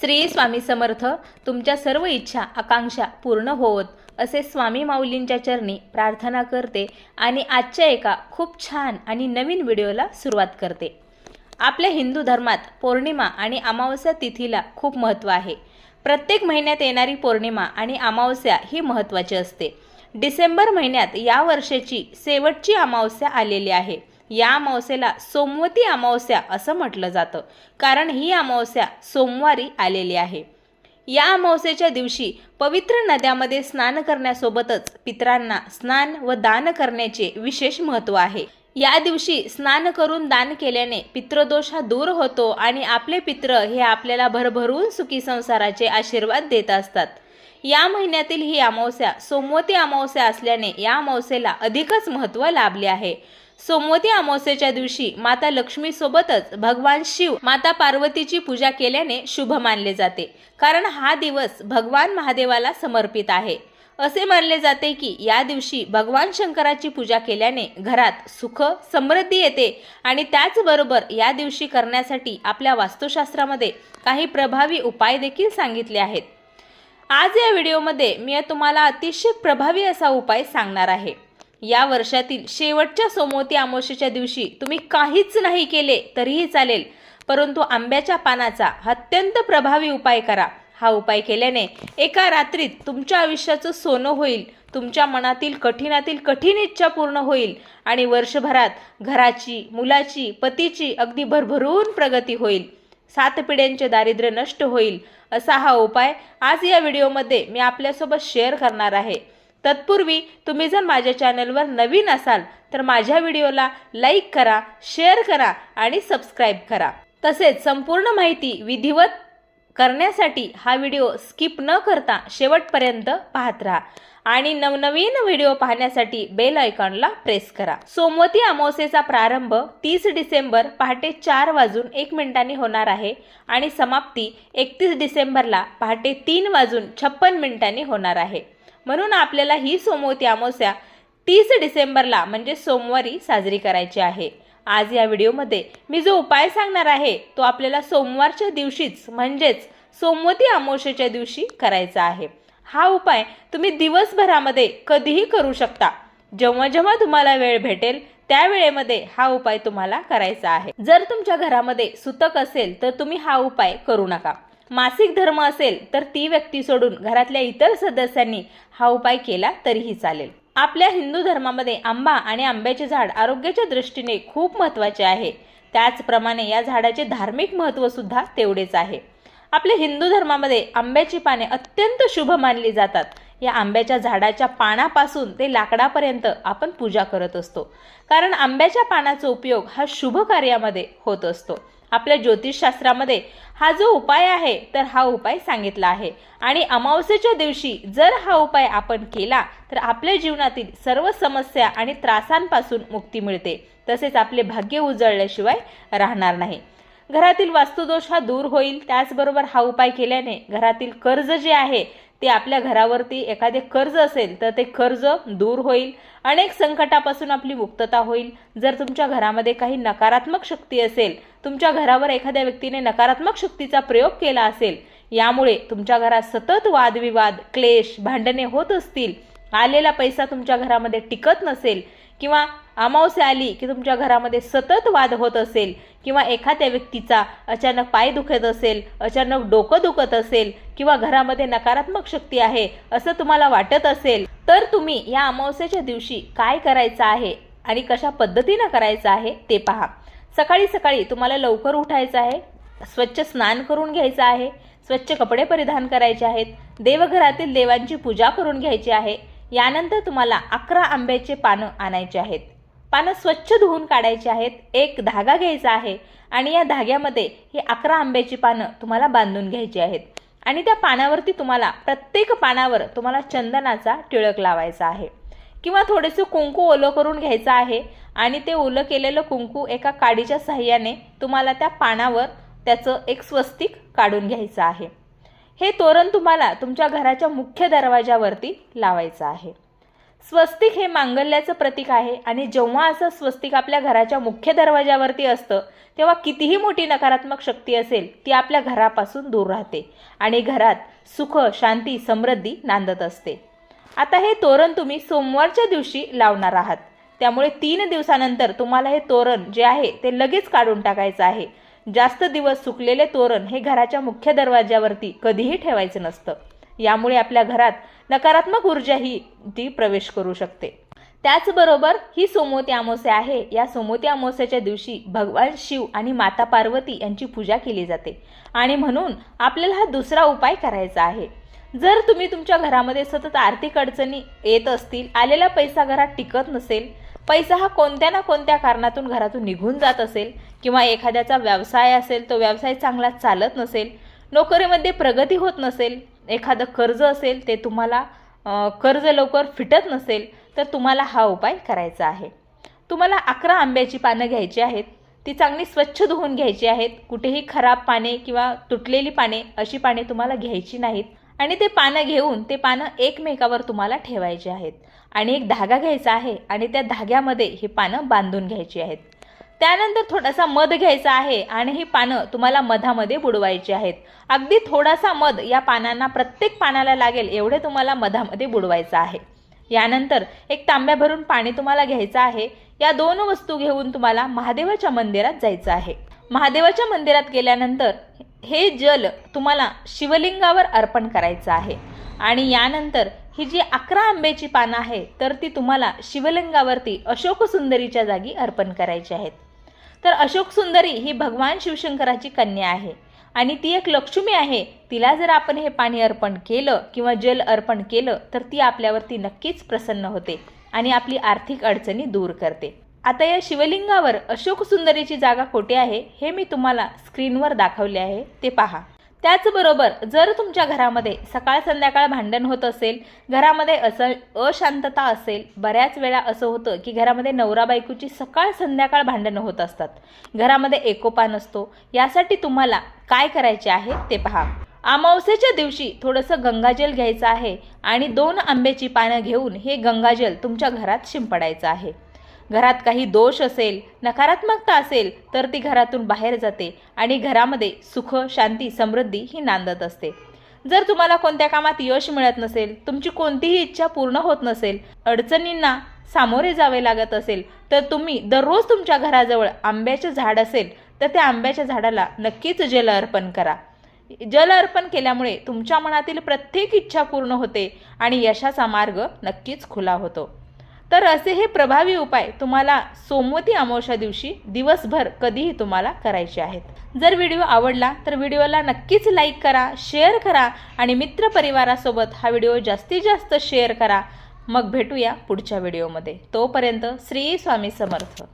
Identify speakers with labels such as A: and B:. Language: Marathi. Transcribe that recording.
A: श्री स्वामी समर्थ तुमच्या सर्व इच्छा आकांक्षा पूर्ण होवत असे स्वामी माऊलींच्या चरणी प्रार्थना करते आणि आजच्या एका खूप छान आणि नवीन व्हिडिओला सुरुवात करते. आपल्या हिंदू धर्मात पौर्णिमा आणि अमावस्या तिथीला खूप महत्त्व आहे. प्रत्येक महिन्यात येणारी पौर्णिमा आणि अमावस्या ही महत्त्वाची असते. डिसेंबर महिन्यात या वर्षाची शेवटची अमावस्या आलेली आहे. या अमावस्येला सोमवती अमावस्या असं म्हटलं जातं. कारण ही अमावस्या सोमवारी आलेली आहे. या अमावस्येच्या दिवशी पवित्र नद्यामध्ये स्नान करण्यासोबतच पितरांना स्नान व दान करण्याचे विशेष महत्त्व आहे. या दिवशी स्नान करून दान केल्याने पितृदोष हा दूर होतो आणि आपले पित्र हे आपल्याला भरभरून सुखी संसाराचे आशीर्वाद देत असतात. या महिन्यातील ही अमावस्या सोमवती अमावस्या असल्याने या अमावस्येला अधिकच महत्त्व लाभले आहे. सोमवती अमावस्येच्या दिवशी माता लक्ष्मी सोबतच भगवान शिव माता पार्वतीची पूजा केल्याने शुभ मानले जाते. कारण हा दिवस भगवान महादेवाला समर्पित आहे. असे मानले जाते की या दिवशी भगवान शंकराची पूजा केल्याने घरात सुख समृद्धी येते आणि त्याचबरोबर या दिवशी करण्यासाठी आपल्या वास्तुशास्त्रामध्ये काही प्रभावी उपाय देखील सांगितले आहेत. आज या व्हिडिओमध्ये मी तुम्हाला अतिशय प्रभावी असा उपाय सांगणार आहे. या वर्षातील शेवटच्या सोमवती अमावस्येच्या दिवशी तुम्ही काहीच नाही केले तरीही चालेल. परंतु आंब्याच्या पानाचा अत्यंत प्रभावी उपाय करा. हा उपाय केल्याने एका रात्रीत तुमच्या आयुष्याचं सोनं होईल तुमच्या मनातील कठीणातील कठीण इच्छा पूर्ण होईल आणि वर्षभरात घराची मुलाची पतीची अगदी भरभरून प्रगती होईल. सात पिढ्यांचे दारिद्र्य नष्ट होईल असा हा उपाय आज या व्हिडिओमध्ये मी आपल्यासोबत शेअर करणार आहे. तत्पूर्वी तुम्ही जर माझ्या चॅनलवर नवीन असाल तर माझ्या व्हिडिओला लाईक करा शेअर करा आणि सबस्क्राईब करा. तसेच संपूर्ण माहिती विधिवत करण्यासाठी हा व्हिडिओ स्किप न करता शेवटपर्यंत पाहत राहा आणि नवनवीन व्हिडिओ पाहण्यासाठी बेल आयकॉनला प्रेस करा. सोमवती अमावस्येचा प्रारंभ तीस डिसेंबर पहाटे चार वाजून एक मिनिटांनी होणार आहे आणि समाप्ती एकतीस डिसेंबरला पहाटे तीन वाजून छप्पन मिनिटांनी होणार आहे. म्हणून आपल्याला ही सोमवती अमावस्या तीस डिसेंबरला म्हणजे सोमवारी साजरी करायची आहे. आज या व्हिडिओमध्ये मी जो उपाय सांगणार आहे तो आपल्याला सोमवारच्या दिवशीच म्हणजेच सोमवती अमावस्येच्या दिवशी करायचा आहे. हा उपाय तुम्ही दिवसभरामध्ये कधीही करू शकता. जेव्हा जेव्हा तुम्हाला वेळ भेटेल त्या वेळेमध्ये हा उपाय तुम्हाला करायचा आहे. जर तुमच्या घरामध्ये सुतक असेल तर तुम्ही हा उपाय करू नका. मासिक धर्म असेल तर ती व्यक्ती सोडून घरातल्या इतर सदस्यांनी हा उपाय केला तरीही चालेल. आपल्या हिंदू धर्मामध्ये आंबा आणि आंब्याचे झाड आरोग्याच्या दृष्टीने खूप महत्त्वाचे आहे. त्याचप्रमाणे या झाडाचे धार्मिक महत्त्वसुद्धा तेवढेच आहे. आपल्या हिंदू धर्मामध्ये आंब्याची पाने अत्यंत शुभ मानली जातात. या आंब्याच्या झाडाच्या पानापासून ते लाकडापर्यंत आपण पूजा करत असतो. कारण आंब्याच्या पानाचा उपयोग हा शुभ कार्यामध्ये होत असतो. आपल्या ज्योतिषशास्त्रामध्ये हा जो उपाय आहे तर हा उपाय सांगितला आहे. आणि अमावस्येच्या दिवशी जर हा उपाय आपण केला तर आपल्या जीवनातील सर्व समस्या आणि त्रासांपासून मुक्ती मिळते. तसेच आपले भाग्य उजळल्याशिवाय राहणार नाही. घरातील वास्तुदोष हा दूर होईल. त्याचबरोबर हा उपाय केल्याने घरातील कर्ज जे आहे ते आपल्या घरावरती एखादे कर्ज असेल तर ते कर्ज दूर होईल. अनेक संकटापासून आपली मुक्तता होईल. जर तुमच्या घरामध्ये काही नकारात्मक शक्ती असेल तुमच्या घरावर एखाद्या व्यक्तीने नकारात्मक शक्तीचा प्रयोग केला असेल यामुळे तुमच्या घरात सतत वादविवाद क्लेश भांडणे होत असतील. आलेला पैसा तुमच्या घरामध्ये टिकत नसेल किंवा अमावस्या आली की तुमच्या घरामध्ये सतत वाद होत असेल किंवा एखाद्या व्यक्तीचा अचानक पाय दुखत असेल अचानक डोकं दुखत असेल किंवा घरामध्ये नकारात्मक शक्ती आहे असं तुम्हाला वाटत असेल तर तुम्ही या अमावस्याच्या दिवशी काय करायचं आहे आणि कशा पद्धतीनं करायचं आहे ते पहा. सकाळी सकाळी तुम्हाला लवकर उठायचं आहे स्वच्छ स्नान करून घ्यायचं आहे स्वच्छ कपडे परिधान करायचे आहेत देवघरातील देवांची पूजा करून घ्यायची आहे यानंतर तुम्हाला अकरा आंब्याचे पानं आणायचे आहेत. पानं स्वच्छ धुवून काढायची आहेत. एक धागा घ्यायचा आहे आणि या धाग्यामध्ये ही अकरा आंब्याची पानं तुम्हाला बांधून घ्यायची आहेत. आणि त्या पानावरती तुम्हाला प्रत्येक पानावर तुम्हाला चंदनाचा टिळक लावायचा आहे. किंवा थोडेसे कुंकू ओलं करून घ्यायचं आहे आणि ते ओलं केलेलं कुंकू एका काडीच्या साह्याने तुम्हाला त्या पानावर त्याचं एक स्वस्तिक काढून घ्यायचं आहे. हे तोरण तुम्हाला तुमच्या घराच्या मुख्य दरवाजावरती लावायचं आहे. स्वस्तिक हे मांगल्याचं प्रतीक आहे आणि जेव्हा असं स्वस्तिक आपल्या घराच्या मुख्य दरवाजावरती असतं तेव्हा कितीही मोठी नकारात्मक शक्ती असेल ती आपल्या घरापासून दूर राहते आणि घरात सुख शांती समृद्धी नांदत असते. आता हे तोरण तुम्ही सोमवारच्या दिवशी लावणार आहात. त्यामुळे तीन दिवसानंतर तुम्हाला हे तोरण जे आहे ते लगेच काढून टाकायचं आहे. जास्त दिवस सुकलेले तोरण हे घराच्या मुख्य दरवाज्यावरती कधीही ठेवायचं नसतं. यामुळे आपल्या घरात नकारात्मक ऊर्जा ही ती प्रवेश करू शकते. त्याचबरोबर ही सोमोती अमावस्या आहे. या सोमोती अमावस्याच्या दिवशी भगवान शिव आणि माता पार्वती यांची पूजा केली जाते. आणि म्हणून आपल्याला हा दुसरा उपाय करायचा आहे. जर तुम्ही तुमच्या घरामध्ये सतत आर्थिक अडचणी येत असतील आलेला पैसा घरात टिकत नसेल पैसा हा कोणत्या ना कोणत्या कारणातून घरातून निघून जात असेल किंवा एखाद्याचा व्यवसाय असेल तो व्यवसाय चांगला चालत नसेल नोकरीमध्ये प्रगती होत नसेल एखादं कर्ज असेल ते तुम्हाला कर्ज लवकर फिटत नसेल तर तुम्हाला हा उपाय करायचा आहे. तुम्हाला अकरा आंब्याची पानं घ्यायची आहेत ती चांगली स्वच्छ धुवून घ्यायची आहेत कुठेही खराब पाने किंवा तुटलेली पाने अशी पाने तुम्हाला घ्यायची नाहीत. आणि ते पानं घेऊन ते पानं एकमेकावर तुम्हाला ठेवायचे आहेत. आणि एक धागा घ्यायचा आहे आणि त्या धाग्यामध्ये ही पानं बांधून घ्यायची आहेत. त्यानंतर थोडासा मध घ्यायचा आहे आणि ही पानं तुम्हाला मधामध्ये बुडवायची आहेत. अगदी थोडासा मध या पानांना प्रत्येक पानाला लागेल एवढे तुम्हाला मधामध्ये बुडवायचं आहे. यानंतर एक तांब्या भरून पाणी तुम्हाला घ्यायचं आहे. या दोन वस्तू घेऊन तुम्हाला महादेवाच्या मंदिरात जायचं आहे. महादेवाच्या मंदिरात गेल्यानंतर हे जल तुम्हाला शिवलिंगावर अर्पण करायचं आहे. आणि यानंतर ही जी अकरा आंब्याची पानं आहे तर ती तुम्हाला शिवलिंगावरती अशोक सुंदरीच्या जागी अर्पण करायची आहेत. तर अशोक सुंदरी ही भगवान शिवशंकराची कन्या आहे. आणि ती एक लक्ष्मी आहे. तिला जर आपण हे पाणी अर्पण केलं किंवा जल अर्पण केलं तर ती आपल्यावरती नक्कीच प्रसन्न होते आणि आपली आर्थिक अडचणी दूर करते. आता या शिवलिंगावर अशोक सुंदरीची जागा कोठे आहे हे मी तुम्हाला स्क्रीनवर दाखवले आहे ते पहा. त्याचबरोबर जर तुमच्या घरामध्ये सकाळ संध्याकाळ भांडण होत असेल घरामध्ये असं अशांतता असेल बऱ्याच वेळा असं होतं की घरामध्ये नवरा बायकोची सकाळ संध्याकाळ भांडणं होत असतात. घरामध्ये एकोपा नसतो. यासाठी तुम्हाला काय करायचे आहे ते पहा. अमावस्येच्या दिवशी थोडंसं गंगाजल घ्यायचं आहे आणि दोन आंब्याची पानं घेऊन हे गंगाजल तुमच्या घरात शिंपडायचं आहे. घरात काही दोष असेल नकारात्मकता असेल तर ती घरातून बाहेर जाते आणि घरामध्ये सुख शांती समृद्धी ही नांदत असते. जर तुम्हाला कोणत्या कामात यश मिळत नसेल तुमची कोणतीही इच्छा पूर्ण होत नसेल अडचणींना सामोरे जावे लागत असेल तर तुम्ही दररोज तुमच्या घराजवळ आंब्याचे झाड असेल तर त्या आंब्याच्या झाडाला नक्कीच जल अर्पण करा. जल अर्पण केल्यामुळे तुमच्या मनातील प्रत्येक इच्छा पूर्ण होते आणि यशाचा मार्ग नक्कीच खुला होतो. तर असे हे प्रभावी उपाय तुम्हाला सोमवती अमावस्या दिवशी दिवसभर कधीही तुम्हाला करायचे आहेत. जर व्हिडिओ आवडला तर व्हिडिओला नक्कीच लाईक करा शेअर करा आणि मित्रपरिवारासोबत हा व्हिडिओ जास्तीत जास्त शेअर करा. मग भेटूया पुढच्या व्हिडिओमध्ये. तोपर्यंत श्री स्वामी समर्थ.